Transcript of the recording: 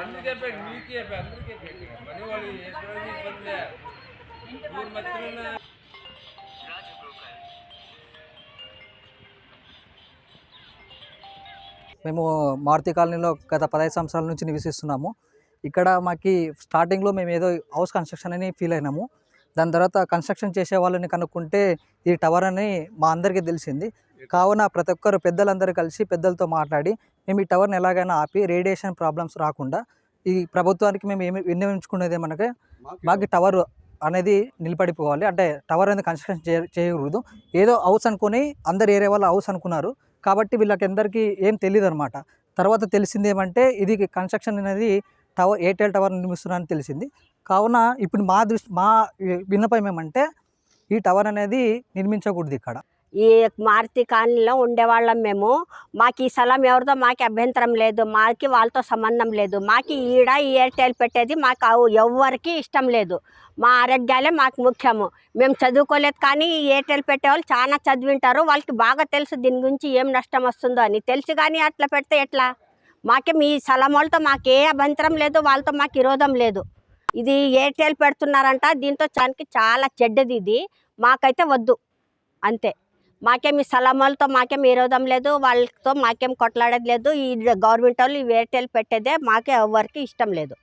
అందరికీ చెప్పాడు మీకు చెప్పాడు అందరికీ చెప్పాడు వాళ్ళు ఊరు మధ్యలో ఉన్న మేము మారుతి కాలనీలో గత పదహైదు సంవత్సరాల నుంచి నివసిస్తున్నాము. ఇక్కడ మాకు స్టార్టింగ్లో మేము ఏదో హౌస్ కన్స్ట్రక్షన్ అని ఫీల్ అయినాము. దాని తర్వాత కన్స్ట్రక్షన్ చేసే వాళ్ళని కనుక్కుంటే ఈ టవర్ అని మా అందరికీ తెలిసింది. కావున ప్రతి ఒక్కరు పెద్దలందరూ కలిసి పెద్దలతో మాట్లాడి మేము ఈ టవర్ని ఎలాగైనా ఆపి రేడియేషన్ ప్రాబ్లమ్స్ రాకుండా ఈ ప్రభుత్వానికి మేము ఏమి విన్నవించుకునేది ఏమనగా మాకు టవర్ అనేది నిలబడిపోవాలి. అంటే టవర్ అనేది కన్స్ట్రక్షన్ చేయ చేయకూడదు. ఏదో హౌస్ అనుకొని అందరు ఏరే వాళ్ళు హౌస్ అనుకున్నారు. కాబట్టి వీళ్ళకి అందరికీ ఏం తెలియదు అనమాట తర్వాత తెలిసింది ఏమంటే ఇది కన్స్ట్రక్షన్ అనేది టవర్ ఎయిర్టెల్ టవర్ నిర్మిస్తున్నారని తెలిసింది. కావున ఇప్పుడు మా దృష్టి మా విన్నపం ఏమంటే ఈ టవర్ అనేది నిర్మించకూడదు ఇక్కడ. ఈ మారుతి కాలనీలో ఉండేవాళ్ళం మేము. మాకు ఈ స్థలం ఎవరిదో మాకు అభ్యంతరం లేదు. మాకి వాళ్ళతో సంబంధం లేదు. మాకు ఈడ ఈ ఎయిర్టెల్ పెట్టేది మాకు ఎవరికి ఎవ్వరికి ఇష్టం లేదు. మా ఆరోగ్యాలే మాకు ముఖ్యము. మేము చదువుకోలేదు కానీ ఈ ఎయిర్టెల్ పెట్టేవాళ్ళు చాలా చదివింటారు. వాళ్ళకి బాగా తెలుసు దీని గురించి ఏం నష్టం వస్తుందో అని. తెలిసి కానీ అట్లా పెడితే ఎట్లా? మాకే మీ స్థలం వాళ్ళతో మాకు ఏ అభ్యంతరం లేదు. వాళ్ళతో మాకు విరోధం లేదు. ఇది ఎయిర్టెల్ పెడుతున్నారంట. దీంతో చానికి చాలా చెడ్డది ఇది. మాకైతే వద్దు. అంతే. మాకేం ఈ సలమాలతో మాకేం విరోధం లేదు. వాళ్ళతో మాకేం కొట్లాడేది లేదు. ఈ గవర్నమెంట్ వాళ్ళు ఈ ఎయిర్టెల్ పెట్టేదే మాకే ఎవరికి ఇష్టం లేదు.